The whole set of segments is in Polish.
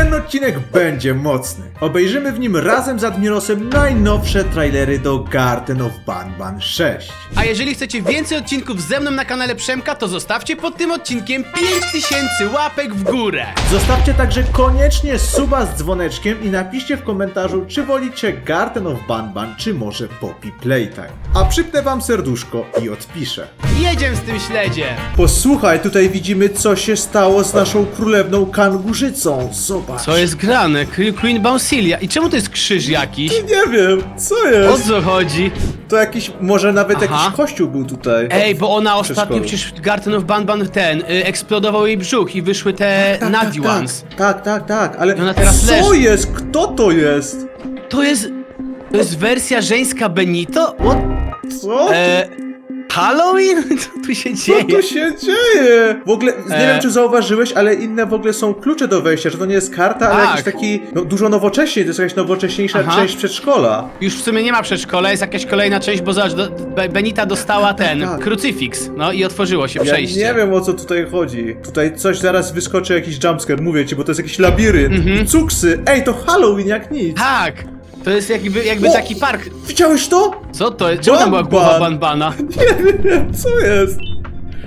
Ten odcinek będzie mocny. Obejrzymy w nim razem z Admirosem najnowsze trailery do Garden of Banban 6. A jeżeli chcecie więcej odcinków ze mną na kanale Przemka, to zostawcie pod tym odcinkiem 5000 łapek w górę. Zostawcie także koniecznie suba z dzwoneczkiem i napiszcie w komentarzu, czy wolicie Garden of Banban, czy może Poppy Playtime. A przypnę wam serduszko i odpiszę. Jedziemy z tym śledziem. Posłuchaj, tutaj widzimy, co się stało z naszą królewną kangurzycą. Zobacz. Co jest grane? Queen Queen Bausilia. I czemu to jest krzyż jakiś? Nie wiem, co O jest? co chodzi? To jakiś, może nawet Aha. jakiś kościół był tutaj. Ej, bo ona Przedszkolu. ostatnio przecież w Garden of Banban ten, y, eksplodował jej brzuch i wyszły te Nadi tak, Ones. tak, tak, tak, ale I ona teraz co leży. jest? Kto to jest? To jest... To jest wersja żeńska Benito? What? Co? E, Halloween? Co tu się Co dzieje? tu się dzieje? W ogóle, nie E. wiem czy zauważyłeś, ale inne w ogóle są klucze do wejścia, że to nie jest karta, ale Tak. jakiś taki, no dużo nowocześniej, to jest jakaś nowocześniejsza Aha. część przedszkola. Już w sumie nie ma przedszkola, jest jakaś kolejna część, bo zobacz, do, Be- Benita dostała ten tak. krucyfiks, no i otworzyło się Ja przejście. nie wiem o co tutaj chodzi. Tutaj coś zaraz wyskoczy jakiś jumpscare, mówię ci, bo to jest jakiś labirynt. Mhm. Cuksy! Ej, to Halloween jak nic! Tak! To jest jakby, jakby O! taki park. Widziałeś to? Co to jest? Czemu tam była Banban. głowa Banbana? Nie wiem, co jest?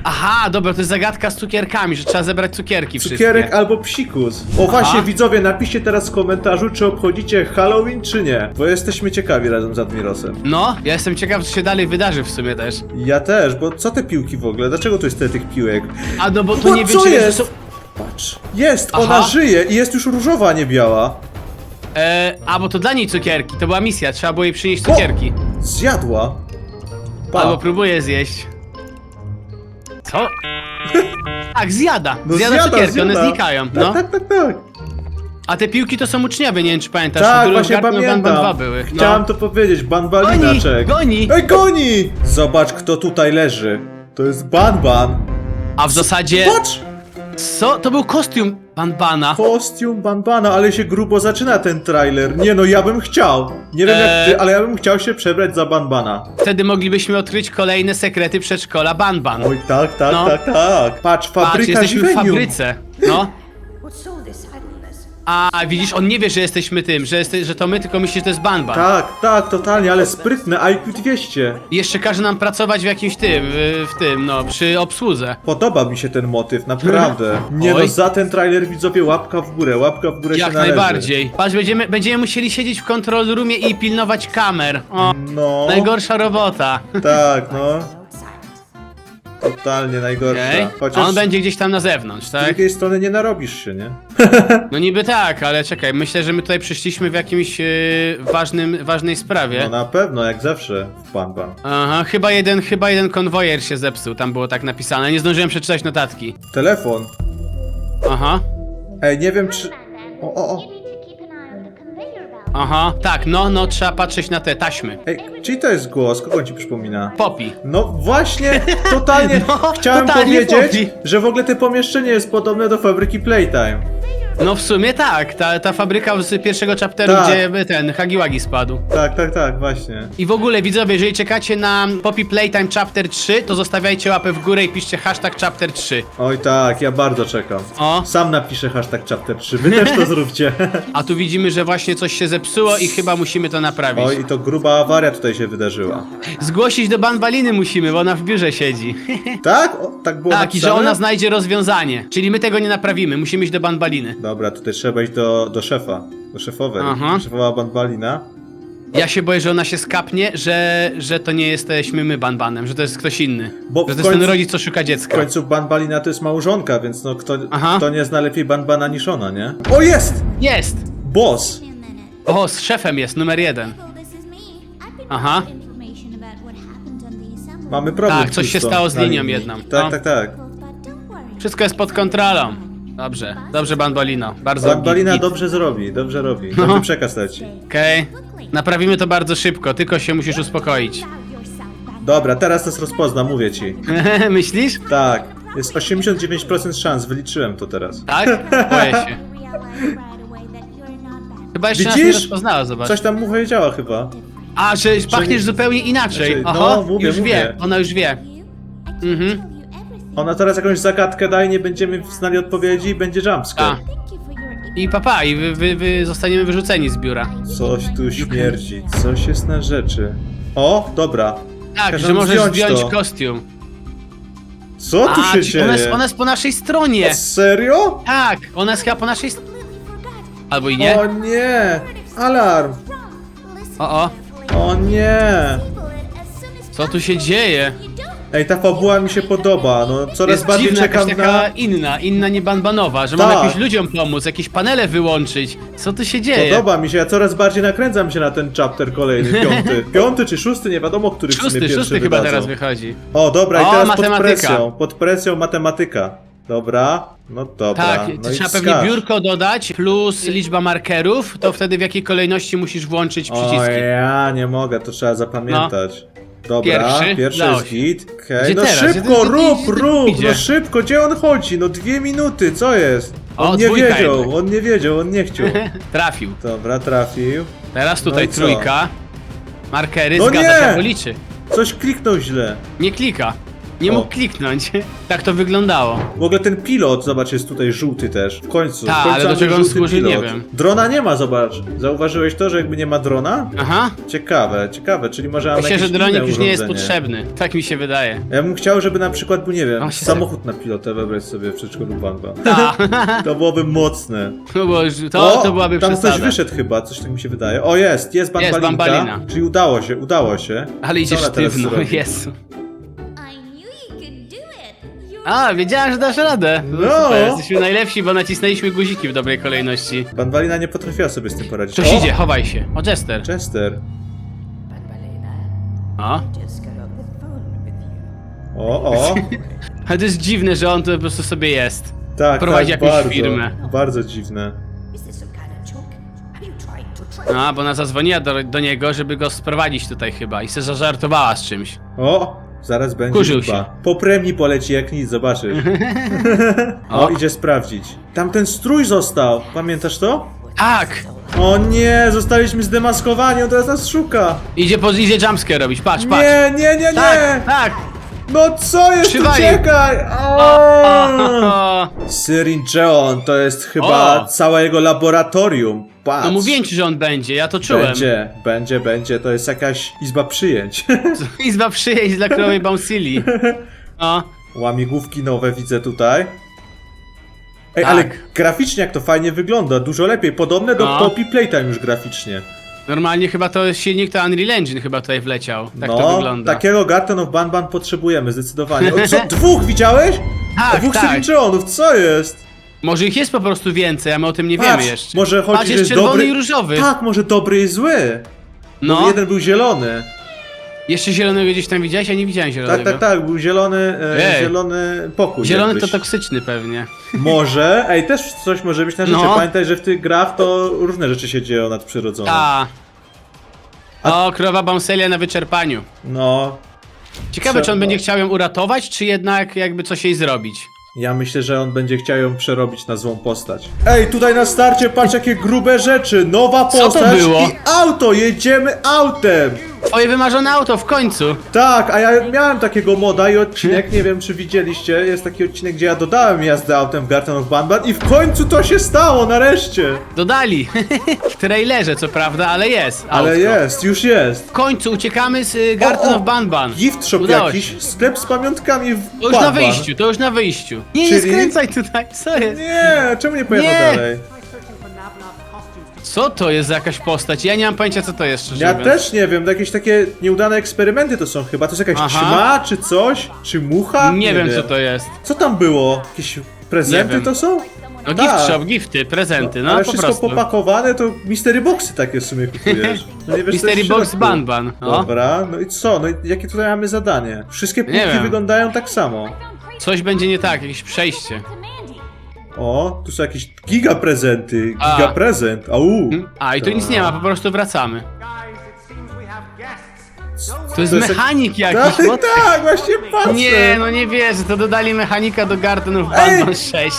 Aha, dobra, to jest zagadka z cukierkami, że trzeba zebrać cukierki Cukierek wszystkie. albo psikus. O właśnie, widzowie, napiszcie teraz w komentarzu, czy obchodzicie Halloween, czy nie. Bo jesteśmy ciekawi razem z Admirosem. No, ja jestem ciekaw, co się dalej wydarzy w sumie też. Ja też, bo co te piłki w ogóle? Dlaczego tu jest tyle tych piłek? A no bo tu O, nie co wiem, czy wiesz, że jest? są... Patrz. Jest, Aha. ona żyje i jest już różowa, a nie biała. E, a bo to dla niej cukierki, to była misja, trzeba było jej przynieść O! cukierki. Zjadła. Pa. Albo próbuje zjeść. Co? Tak, zjada. No zjada, cukierki, one znikają, Tak, no. tak, tak, tak. A te piłki to są uczniowie, nie wiem czy pamiętasz, Tak, w właśnie Garden pamiętam. 2 były. No. Chciałem to powiedzieć, Goni, banbalinaczek. goni! Ej, goni! Zobacz, kto tutaj leży. To jest Banban. A w zasadzie... Patrz! Co? To był kostium Banbana. Kostium Banbana, ale się grubo zaczyna ten trailer. Nie no, ja bym chciał. Nie wiem jak ty, ale ja bym chciał się przebrać za Banbana. Wtedy moglibyśmy odkryć kolejne sekrety przedszkola Banban. Oj, tak, tak, No. tak, tak. Patrz, Patrz, fabryka jesteśmy w Żywenium. fabryce. No. A widzisz, on nie wie, że jesteśmy tym, że, jeste, że to my, tylko myśli, że to jest Banban. Tak, tak, totalnie, ale sprytne, IQ 200. I jeszcze każe nam pracować w jakimś tym, y, w tym, no, przy obsłudze. Podoba mi się ten motyw, naprawdę. Nie Oj. no, za ten trailer widzowie łapka w górę, łapka w górę Jak się należy. najbardziej. Patrz, będziemy, będziemy musieli siedzieć w control roomie i pilnować kamer. O, No, najgorsza robota. tak, no. Totalnie najgorsza. Okej. Chociaż A on będzie gdzieś tam na zewnątrz, z tak? drugiej strony nie narobisz się, nie? No niby tak, ale czekaj, myślę, że my tutaj przyszliśmy w jakimś y, ważnym, ważnej sprawie. No na pewno, jak zawsze w Banban. Aha, chyba jeden, chyba jeden konwojer się zepsuł, tam było tak napisane. Nie zdążyłem przeczytać notatki. Telefon. Aha, Ej, nie wiem czy... O, o, o. aha, tak, no, no, trzeba patrzeć na te taśmy. Ej, czyj to jest głos? Kogo on ci przypomina? Popi. No właśnie, totalnie No, chciałem totalnie powiedzieć, Poppy. że w ogóle te pomieszczenie jest podobne do fabryki Playtime. No w sumie tak, ta, ta fabryka z pierwszego chapteru, Tak. gdzie ten Hagiwagi spadł. Tak, tak, tak, właśnie. I w ogóle widzowie, jeżeli czekacie na Poppy Playtime Chapter 3, to zostawiajcie łapę w górę i piszcie hashtag Chapter 3. Oj tak, ja bardzo czekam. O. Sam napiszę hashtag chapter 3, wy też to zróbcie. A tu widzimy, że właśnie coś się zepsuło i chyba musimy to naprawić. Oj, i to gruba awaria tutaj się wydarzyła. Zgłosić do Banbaliny musimy, bo ona w biurze siedzi. Tak? O, tak było tak, i że napisane? ona znajdzie rozwiązanie. Czyli my tego nie naprawimy, musimy iść do Banbaliny. Dobra, tutaj trzeba iść do, do szefa, do szefowej. Aha. Szefowa Banbalina. Ja się boję, że ona się skapnie, że, że to nie jesteśmy my Banbanem, że to jest ktoś inny. Bo że w to jest ten końcu- rodzic, co szuka W dziecka. końcu Banbalina to jest małżonka, więc no kto, Aha. kto nie zna lepiej Banbana niż ona, nie? O, jest! Jest! Boss! O, z szefem jest, numer jeden. Aha. Mamy problem. Tak, coś się stało z na linią linii. jedną. Tak, No. tak, tak. Wszystko jest pod kontrolą. Dobrze, dobrze Banbalino, bardzo git, git. dobrze zrobi, dobrze robi. No. Dobry przekaz leci. Okej, naprawimy to bardzo szybko, tylko się musisz uspokoić. Dobra, teraz nas rozpozna, mówię ci. Myślisz? Tak, jest 89% szans, wyliczyłem to teraz. Tak? Boję się. Chyba jeszcze nas nie Widzisz? rozpoznała, zobacz. Coś tam mu powiedziała chyba. A, że pachniesz nie- zupełnie inaczej. że- no, Aha, mówię, już mówię. wie, ona już wie. Mhm. Ona teraz jakąś zagadkę daje, nie będziemy znali odpowiedzi i będzie A, jumpscare. I papa, i wy, wy, wy zostaniemy wyrzuceni z biura. Coś tu śmierdzi, coś jest na rzeczy. O, dobra. Tak, że możesz zdjąć zdjąć to. kostium. Co tu się czyli ona jest, dzieje? ona jest po naszej stronie. Serio? Tak, ona jest chyba po naszej stronie. Albo i nie. O nie! Alarm! O, o. O nie! Co tu się dzieje? Ej, ta fabuła mi się podoba, no coraz Jest bardziej dziwna, jakaś czekam taka na... inna, inna nie banbanowa, że Tak. mamy jakimś ludziom pomóc, jakieś panele wyłączyć. Co tu się dzieje? Podoba mi się, ja coraz bardziej nakręcam się na ten chapter kolejny, piąty. Piąty czy szósty, nie wiadomo, który w sumie Szósty, pierwszy szósty chyba wydadzą. teraz wychodzi. O, dobra, i O, teraz matematyka. pod presją, pod presją matematyka. Dobra, no dobra. Tak, no to i trzeba pewnie biurko dodać plus liczba markerów, to wtedy w jakiej kolejności musisz włączyć O, przyciski. ja nie mogę, to trzeba zapamiętać. Dobra, Pierwszy? pierwszy jest się. git. Okej, Gdzie no teraz? Gdzie szybko, ten- rób, gdzie rób, no szybko, gdzie on chodzi? No dwie minuty, co jest? On O, nie dwójka wiedział, jednak. on nie wiedział, on nie chciał. Trafił. Dobra, trafił. Teraz tutaj No i co? trójka. Markery, No zgadza nie! się, bo liczy. Coś kliknął źle. Nie klika. Nie O. mógł kliknąć. tak to wyglądało. W ogóle ten pilot, zobacz, jest tutaj żółty też. W końcu. Ta, w końcu ale do mamy czego on żółty służy, nie wiem. Drona nie ma, zobacz. Zauważyłeś to, że jakby nie ma drona? Aha. Ciekawe, ciekawe, czyli może mamy Myślę, że jakieś dronik inne już nie jest urządzenie. potrzebny. Tak mi się wydaje. Ja bym chciał, żeby na przykład, był, nie wiem, O, się samochód na pilotę wybrać sobie w przedszkolu Bamba. Ta. To byłoby mocne. To, było, już- to, to byłaby tam przesada. ktoś wyszedł chyba, coś tak mi się wydaje. O, jest, jest bambalinka. bambalina. Czyli udało się, udało się. Ale Co idziesz ona teraz sztywno, robi? Jezu. A, wiedziałem, że dasz radę. No. Super, jesteśmy najlepsi, bo nacisnęliśmy guziki w dobrej kolejności. Bambalina nie potrafiła sobie z tym poradzić. Ktoś o! idzie, chowaj się. O, Jester. Chester. O. Just got off the phone with you. O, o. Ale to jest dziwne, że on to po prostu sobie jest. Tak, Prowadzi tak, jakąś bardzo, firmę. Bardzo dziwne. Is this some kind of joke? Are you trying to trick A, bo ona zadzwoniła do, do niego, żeby go sprowadzić tutaj chyba i se zażartowała z czymś. O, zaraz będzie Kurzył liczba. się. Po premii poleci jak nic, zobaczysz. o, O. idzie sprawdzić. Tam ten strój został, pamiętasz to? Tak! O nie, zostaliśmy zdemaskowani, on teraz nas szuka. Idzie, po, idzie jumpscare robić, patrz, patrz. Nie, nie, nie, nie! Tak, tak! No co jest, Przywalił. uciekaj! O, o. Syrin Jeon to jest chyba O. całe jego laboratorium. Patrz. No mówiłem ci, że on będzie, ja to czułem. Będzie, będzie, będzie, to jest jakaś izba przyjęć. Izba przyjęć dla królowej Bouncili. O, Łamigłówki nowe widzę tutaj. Ej, Tak. ale graficznie jak to fajnie wygląda, dużo lepiej, podobne do No. Poppy Playtime już graficznie. normalnie chyba to jest silnik, to Unreal Engine chyba tutaj wleciał. Tak no, to wygląda. takiego Garten of Banban potrzebujemy, zdecydowanie. O, co, dwóch widziałeś? Tak, dwóch tak. Co jest? Może ich jest po prostu więcej, a my o tym nie Patrz, wiemy jeszcze. może chodzi, Patrz, że jest jest czerwony dobry... i różowy. Tak, może dobry i zły. No. no, Jeden był zielony. jeszcze zielonego gdzieś tam widziałeś? Ja nie widziałem Tak, zielonego. tak, tak, był zielony, e, Ej. zielony pokój. Zielony jakbyś. to toksyczny pewnie. Może, ej, też coś może być na rzeczy. No. Pamiętaj, że w tych grach to różne rzeczy się dzieją nadprzyrodzone. Ta. O, królowa Bouncelia na wyczerpaniu. No, Ciekawe, czy on Trzeba. będzie chciał ją uratować, czy jednak jakby coś jej zrobić. Ja myślę, że on będzie chciał ją przerobić na złą postać. Ej, tutaj na starcie patrz jakie grube rzeczy. Nowa Co to postać było? i auto, jedziemy autem. Twoje wymarzone auto w końcu. Tak, a ja miałem takiego moda i odcinek, nie wiem czy widzieliście, jest taki odcinek, gdzie ja dodałem jazdę autem w Garten of Banban i w końcu to się stało, nareszcie. Dodali. w trailerze, co prawda, ale jest. Ale autko. jest, już jest. W końcu uciekamy z y, Garden O, o, of Banban. Gift shop Udało jakiś, się. sklep z pamiątkami w To już na Banban. wyjściu, to już na wyjściu. Nie, nie Czyli? skręcaj tutaj, co jest? Nie, czemu nie pojechał Nie. dalej? Co to jest za jakaś postać? Ja nie mam pojęcia, co to jest, szczerze Ja mówiąc. też nie wiem, to jakieś takie nieudane eksperymenty to są chyba. To jest jakaś Aha. ćma, czy coś? Czy mucha? Nie, wiem, co to jest. Co tam było? Jakieś prezenty wiem. to są? No Tak. gift shop, gifty, prezenty, no Ale po wszystko prostu. popakowane, to mystery boxy takie w sumie kupujesz. No nie wiesz, co Mystery w Box środku. Banban. No. Dobra, no i co? No i jakie tutaj mamy zadanie? Wszystkie punkty wiem. wyglądają tak samo. Coś będzie nie tak, jakieś przejście. O, tu są jakieś giga prezenty, A. giga prezent, au. A, i tu nic nie ma, po prostu wracamy. To jest To jest- mechanik Tak, jakiś, what? tak, właśnie patrzę. Nie, no nie wierzę, to dodali mechanika do Garden of Ej! Banban 6.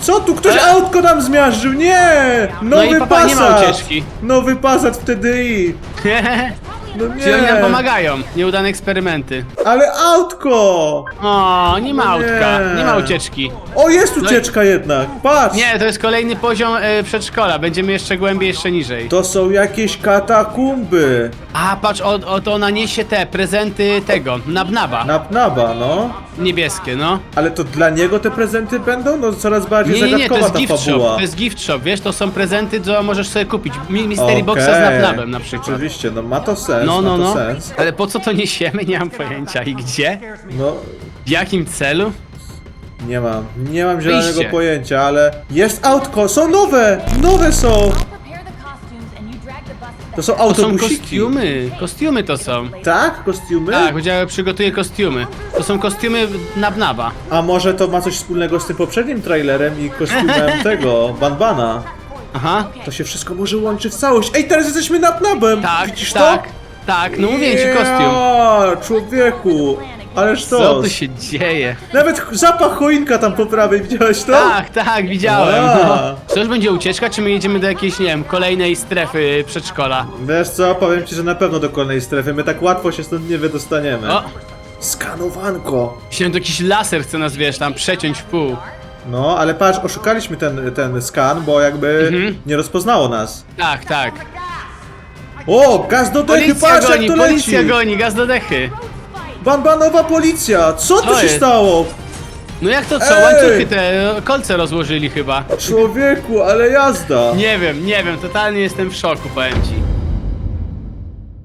Co tu? Ktoś autko nam zmiażdżył? Nie! Nowy No i papa, nie ma Passat! ucieczki. Nowy Passat w TDI! No Czyli oni nam nie. pomagają. Nieudane eksperymenty. Ale autko! O, nie ma No autka, nie. nie ma ucieczki. O, jest ucieczka jednak, patrz! Nie, to jest kolejny poziom e, przedszkola. Będziemy jeszcze głębiej, jeszcze niżej. To są jakieś katakumby. A, patrz, o, o, to ona niesie te prezenty tego, nabnaba. Napnaba, no. Niebieskie, no. Ale to dla niego te prezenty będą? No coraz bardziej Nie, nie, nie, to zagadkowa jest ta gift shop. fabuła. To jest gift shop, wiesz, to są prezenty, co możesz sobie kupić. Mi- Mystery Boxa z Okej. napnabem na przykład. Oczywiście, no ma to sens, No, no, ma to no. sens. Ale po co to niesiemy? Nie mam pojęcia. I gdzie? No, W jakim celu? nie mam, nie mam zielonego Wyjście. pojęcia, ale jest autko, są nowe, nowe są. Prepare the costumes and you drag the bus To są To są autobusiki. kostiumy. Kostiumy to są. Tak? Kostiumy? Tak, powiedziałem, przygotuję kostiumy. To są kostiumy nabnaba. A może to ma coś wspólnego z tym poprzednim trailerem i kostiumem tego, Banbana? Aha. To się wszystko może łączy w całość. Ej, teraz jesteśmy nad nabem! Tak, Widzisz tak, to? Tak. No mówię ci kostium. Ja, człowieku! Ależ Co to! tu się dzieje? Nawet ch- zapach choinka tam po prawej, widziałeś to? Tak, tak, widziałem. A. Czy to już będzie ucieczka, czy my jedziemy do jakiejś, nie wiem, kolejnej strefy przedszkola? Wiesz co, powiem ci, że na pewno do kolejnej strefy. My tak łatwo się stąd nie wydostaniemy. O, Skanowanko! myślałem, że jakiś laser chce nas, wiesz, tam przeciąć w pół. No, ale patrz, oszukaliśmy ten, ten skan, bo jakby Mhm. nie rozpoznało nas. Tak, tak. O, gaz do dechy, Policja patrz goni, jak to policja leci! goni, gaz do dechy. Banbanowa policja! Co tu Co się jest? stało? No jak to co? Ej! Łańcuchy te kolce rozłożyli chyba. Człowieku, ale jazda! Nie wiem, nie wiem, totalnie jestem w szoku, powiem ci.